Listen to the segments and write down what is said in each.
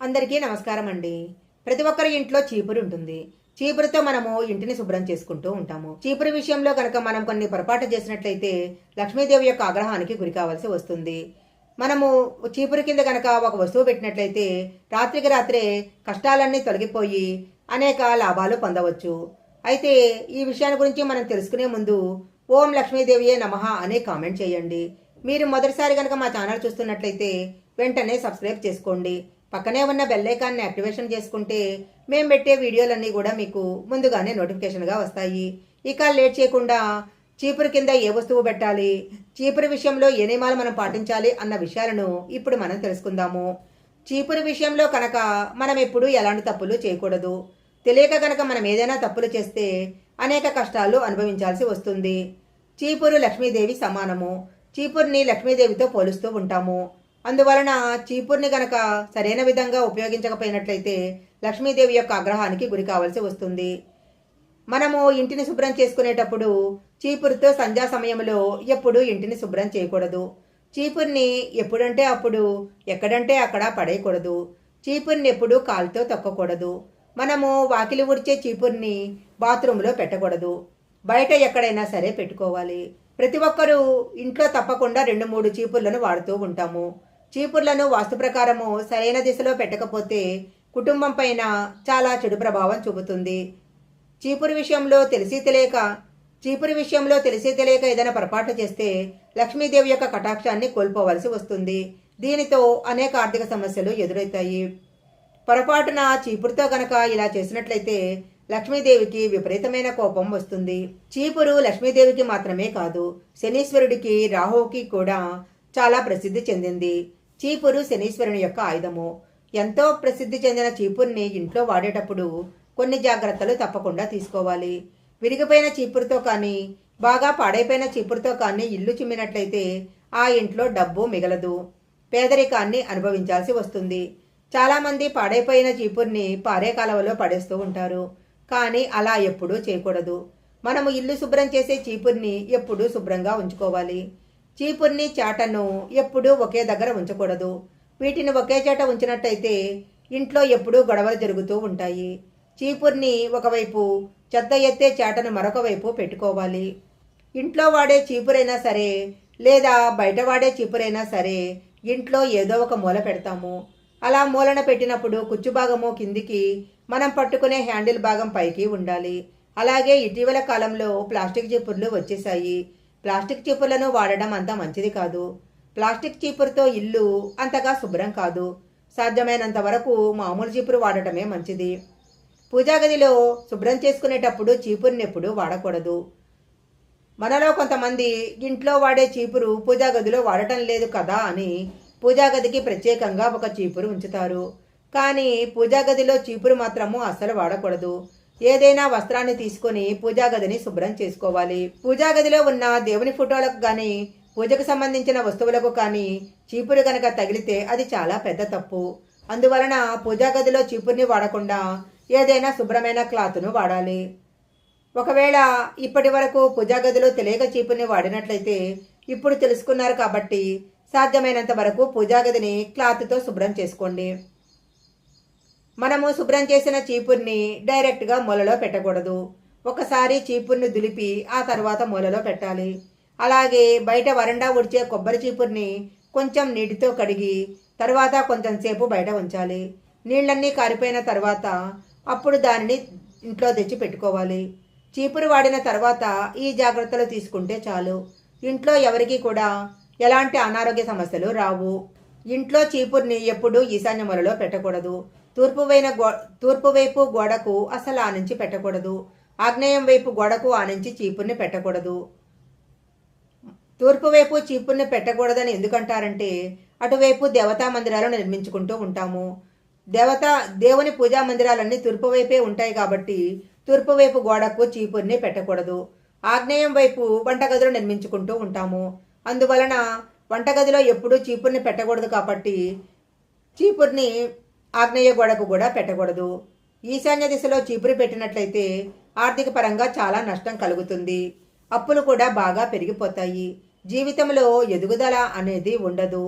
అందరికీ నమస్కారం అండి. ప్రతి ఒక్కరి ఇంట్లో చీపురు ఉంటుంది. చీపురుతో మనము ఇంటిని శుభ్రం చేసుకుంటూ ఉంటాము. చీపురు విషయంలో కనుక మనం కొన్ని పొరపాటు చేసినట్లయితే లక్ష్మీదేవి యొక్క ఆగ్రహానికి గురి కావాల్సి వస్తుంది. మనము చీపురు కింద కనుక ఒక వస్తువు పెట్టినట్లయితే రాత్రికి రాత్రే కష్టాలన్నీ తొలగిపోయి అనేక లాభాలు పొందవచ్చు. అయితే ఈ విషయాన్ని గురించి మనం తెలుసుకునే ముందు ఓం లక్ష్మీదేవియే నమః అనే కామెంట్ చేయండి. మీరు మొదటిసారి కనుక మా ఛానల్ చూస్తున్నట్లయితే వెంటనే సబ్స్క్రైబ్ చేసుకోండి. పక్కనే ఉన్న బెల్లైకాన్ని యాక్టివేషన్ చేసుకుంటే మేము పెట్టే వీడియోలన్నీ కూడా మీకు ముందుగానే నోటిఫికేషన్గా వస్తాయి. ఇక లేట్ చేయకుండా చీపురు కింద ఏ వస్తువు పెట్టాలి చీపురు విషయంలో ఏ నియమాలు మనం పాటించాలి అన్న విషయాలను ఇప్పుడు మనం తెలుసుకుందాము. చీపురు విషయంలో కనుక మనం ఎప్పుడూ ఎలాంటి తప్పులు చేయకూడదు. తెలియక కనుక మనం ఏదైనా తప్పులు చేస్తే అనేక కష్టాలు అనుభవించాల్సి వస్తుంది. చీపురు లక్ష్మీదేవి సమానము. చీపురుని లక్ష్మీదేవితో పోలుస్తూ ఉంటాము. అందువలన చీపుర్ని గనక సరైన విధంగా ఉపయోగించకపోయినట్లయితే లక్ష్మీదేవి యొక్క ఆగ్రహానికి గురి కావాల్సి వస్తుంది. మనము ఇంటిని శుభ్రం చేసుకునేటప్పుడు చీపురుతో సంధ్యా సమయంలో ఎప్పుడు ఇంటిని శుభ్రం చేయకూడదు. చీపుర్ని ఎప్పుడంటే అప్పుడు ఎక్కడంటే అక్కడ పడేయకూడదు. చీపుర్ని ఎప్పుడు కాలుతో తొక్కకూడదు. మనము వాకిలి ఉడిచే చీపుర్ని బాత్రూంలో పెట్టకూడదు. బయట ఎక్కడైనా సరే పెట్టుకోవాలి. ప్రతి ఒక్కరూ ఇంట్లో తప్పకుండా రెండు మూడు చీపుర్లను వాడుతూ ఉంటాము. చీపుర్లను వాస్తు ప్రకారము సరైన దిశలో పెట్టకపోతే కుటుంబం పైన చాలా చెడు ప్రభావం చూపుతుంది. చీపురు విషయంలో తెలిసి తెలియక చీపురు విషయంలో తెలిసి తెలియక ఏదైనా పొరపాటు చేస్తే లక్ష్మీదేవి యొక్క కటాక్షాన్ని కోల్పోవలసి వస్తుంది. దీనితో అనేక ఆర్థిక సమస్యలు ఎదురవుతాయి. పొరపాటున చీపురుతో గనక ఇలా చేసినట్లయితే లక్ష్మీదేవికి విపరీతమైన కోపం వస్తుంది. చీపురు లక్ష్మీదేవికి మాత్రమే కాదు శనీశ్వరుడికి రాహువుకి కూడా చాలా ప్రసిద్ధి చెందింది. చీపురు శనీశ్వరుని యొక్క ఆయుధము. ఎంతో ప్రసిద్ధి చెందిన చీపుర్ని ఇంట్లో వాడేటప్పుడు కొన్ని జాగ్రత్తలు తప్పకుండా తీసుకోవాలి. విరిగిపోయిన చీపురుతో కానీ బాగా పాడైపోయిన చీపురుతో కానీ ఇల్లు చిమ్మినట్లయితే ఆ ఇంట్లో డబ్బు మిగలదు. పేదరికాన్ని అనుభవించాల్సి వస్తుంది. చాలామంది పాడైపోయిన చీపుర్ని పారే కాలవలో పడేస్తూ ఉంటారు. కానీ అలా ఎప్పుడూ చేయకూడదు. మనము ఇల్లు శుభ్రం చేసే చీపుర్ని ఎప్పుడూ శుభ్రంగా ఉంచుకోవాలి. చీపుర్ని చాటను ఎప్పుడూ ఒకే దగ్గర ఉంచకూడదు. వీటిని ఒకే చోట ఉంచినట్టయితే ఇంట్లో ఎప్పుడూ గొడవలు జరుగుతూ ఉంటాయి. చీపుర్ని ఒకవైపు చెత్త ఎత్తే చాటను మరొక వైపు పెట్టుకోవాలి. ఇంట్లో వాడే చీపురైనా సరే లేదా బయట వాడే చీపురైనా సరే ఇంట్లో ఏదో ఒక మూల పెడతాము. అలా మూలన పెట్టినప్పుడు కుచ్చు భాగము కిందికి మనం పట్టుకునే హ్యాండిల్ భాగం పైకి ఉండాలి. అలాగే ఇటీవల కాలంలో ప్లాస్టిక్ చీపుర్లు వచ్చేసాయి ప్లాస్టిక్ చీపుర్లను వాడడం అంత మంచిది కాదు. ప్లాస్టిక్ చీపురుతో ఇల్లు అంతగా శుభ్రం కాదు. సాధ్యమైనంత వరకు మామూలు చీపురు వాడటమే మంచిది. పూజాగదిలో శుభ్రం చేసుకునేటప్పుడు చీపురుని ఎప్పుడు వాడకూడదు. మనలో కొంతమంది ఇంట్లో వాడే చీపురు పూజాగదిలో వాడటం లేదు కదా అని పూజా గదికి ప్రత్యేకంగా ఒక చీపురు ఉంచుతారు. కానీ పూజాగదిలో చీపురు మాత్రము అస్సలు వాడకూడదు. ఏదైనా వస్త్రాన్ని తీసుకొని పూజా గదిని శుభ్రం చేసుకోవాలి. పూజాగదిలో ఉన్న దేవుని ఫోటోలకు కానీ పూజకు సంబంధించిన వస్తువులకు కానీ చీపురు కనుక తగిలితే అది చాలా పెద్ద తప్పు. అందువలన పూజాగదిలో చీపుర్ని వాడకుండా ఏదైనా శుభ్రమైన క్లాత్ను వాడాలి. ఒకవేళ ఇప్పటి వరకు పూజాగదిలో తెలియక చీపుర్ని వాడినట్లయితే ఇప్పుడు తెలుసుకున్నారు కాబట్టి సాధ్యమైనంత వరకు పూజాగదిని క్లాత్తో శుభ్రం చేసుకోండి. మనము శుభ్రం చేసిన చీపుర్ని డైరెక్ట్గా మూలలో పెట్టకూడదు. ఒకసారి చీపుర్ని దులిపి ఆ తర్వాత మూలలో పెట్టాలి. అలాగే బయట వరండా ఉడిచే కొబ్బరి చీపుర్ని కొంచెం నీటితో కడిగి తర్వాత కొంచెంసేపు బయట ఉంచాలి. నీళ్ళన్నీ కారిపోయిన తర్వాత అప్పుడు దానిని ఇంట్లో తెచ్చి పెట్టుకోవాలి. చీపురు వాడిన తర్వాత ఈ జాగ్రత్తలు తీసుకుంటే చాలు. ఇంట్లో ఎవరికి కూడా ఎలాంటి అనారోగ్య సమస్యలు రావు. ఇంట్లో చీపుర్ని ఎప్పుడూ ఈశాన్య మూలలో పెట్టకూడదు. తూర్పువైన గో తూర్పువైపు గోడకు అసలు ఆనించి పెట్టకూడదు. ఆగ్నేయం వైపు గోడకు ఆనించి చీపుర్ని పెట్టకూడదు. తూర్పువైపు చీపుర్ని పెట్టకూడదని ఎందుకంటారంటే అటువైపు దేవతా మందిరాలు నిర్మించుకుంటూ ఉంటాము. దేవత దేవుని పూజా మందిరాలన్నీ తూర్పు వైపే ఉంటాయి కాబట్టి తూర్పు వైపు గోడకు చీపుర్ని పెట్టకూడదు. ఆగ్నేయం వైపు వంటగదులు నిర్మించుకుంటూ ఉంటాము. అందువలన వంటగదిలో ఎప్పుడూ చీపుర్ని పెట్టకూడదు కాబట్టి చీపుర్ని ఆగ్నేయ గోడకు కూడా పెట్టకూడదు. ఈశాన్య దిశలో చీపురు పెట్టినట్లయితే ఆర్థిక పరంగా చాలా నష్టం కలుగుతుంది. అప్పులు కూడా బాగా పెరిగిపోతాయి. జీవితంలో ఎదుగుదల అనేది ఉండదు.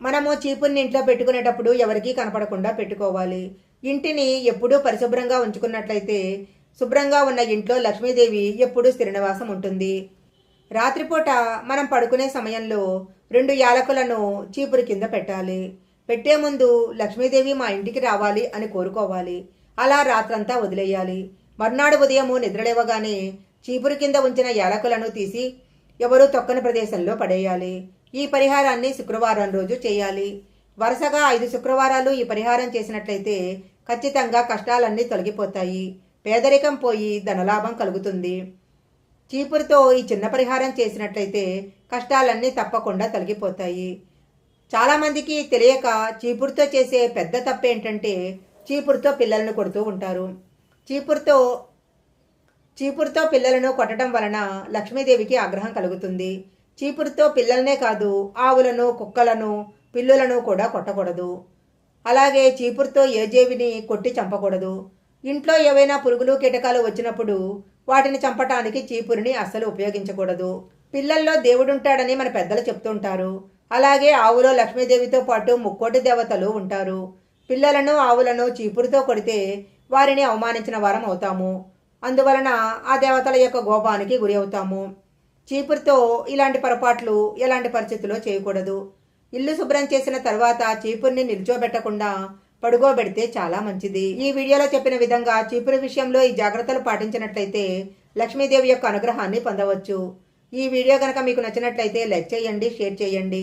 మనము చీపుని ఇంట్లో పెట్టుకునేటప్పుడు ఎవరికీ కనపడకుండా పెట్టుకోవాలి. ఇంటిని ఎప్పుడూ పరిశుభ్రంగా ఉంచుకున్నట్లయితే శుభ్రంగా ఉన్న ఇంట్లో లక్ష్మీదేవి ఎప్పుడూ స్థిరనివాసం ఉంటుంది. రాత్రిపూట మనం పడుకునే సమయంలో రెండు యాలకులను చీపురు కింద పెట్టాలి. పెట్టే ముందు లక్ష్మీదేవి మా ఇంటికి రావాలి అని కోరుకోవాలి. అలా రాత్రంతా వదిలేయాలి. మర్నాడు ఉదయము నిద్రలేవగానే చీపురు కింద ఉంచిన యాలకులను తీసి ఎవరూ తొక్కని ప్రదేశంలో పడేయాలి. ఈ పరిహారాన్ని శుక్రవారం రోజు చేయాలి. వరుసగా ఐదు శుక్రవారాలు ఈ పరిహారం చేసినట్లయితే ఖచ్చితంగా కష్టాలన్నీ తొలగిపోతాయి. పేదరికం పోయి ధనలాభం కలుగుతుంది. చీపురుతో ఈ చిన్న పరిహారం చేసినట్లయితే కష్టాలన్నీ తప్పకుండా తొలగిపోతాయి. చాలామందికి తెలియక చీపురుతో చేసే పెద్ద తప్పు ఏంటంటే చీపురుతో పిల్లలను కొడుతూ ఉంటారు. చీపురుతో చీపురుతో పిల్లలను కొట్టడం వలన లక్ష్మీదేవికి ఆగ్రహం కలుగుతుంది. చీపురుతో పిల్లలనే కాదు ఆవులను కుక్కలను పిల్లులను కూడా కొట్టకూడదు. అలాగే చీపురుతో ఏ జీవిని కొట్టి చంపకూడదు. ఇంట్లో ఏవైనా పురుగులు కీటకాలు వచ్చినప్పుడు వాటిని చంపటానికి చీపురుని అస్సలు ఉపయోగించకూడదు. పిల్లల్లో దేవుడుంటాడని మన పెద్దలు చెప్తుంటారు అలాగే ఆవులో లక్ష్మీదేవితో పాటు ముక్కోటి దేవతలు ఉంటారు. పిల్లలను ఆవులను చీపురుతో కొడితే వారిని అవమానించిన వారం అవుతాము. అందువలన ఆ దేవతల యొక్క గోపానికి గురి అవుతాము. చీపురుతో ఇలాంటి పొరపాట్లు ఎలాంటి పరిస్థితుల్లో చేయకూడదు. ఇల్లు శుభ్రం చేసిన తర్వాత చీపురుని నిల్చోబెట్టకుండా పడుకోబెడితే చాలా మంచిది. ఈ వీడియోలో చెప్పిన విధంగా చీపురు విషయంలో ఈ జాగ్రత్తలు పాటించినట్లయితే లక్ష్మీదేవి యొక్క అనుగ్రహాన్ని పొందవచ్చు. ఈ వీడియో కనుక మీకు నచ్చినట్లయితే లైక్ చేయండి షేర్ చేయండి.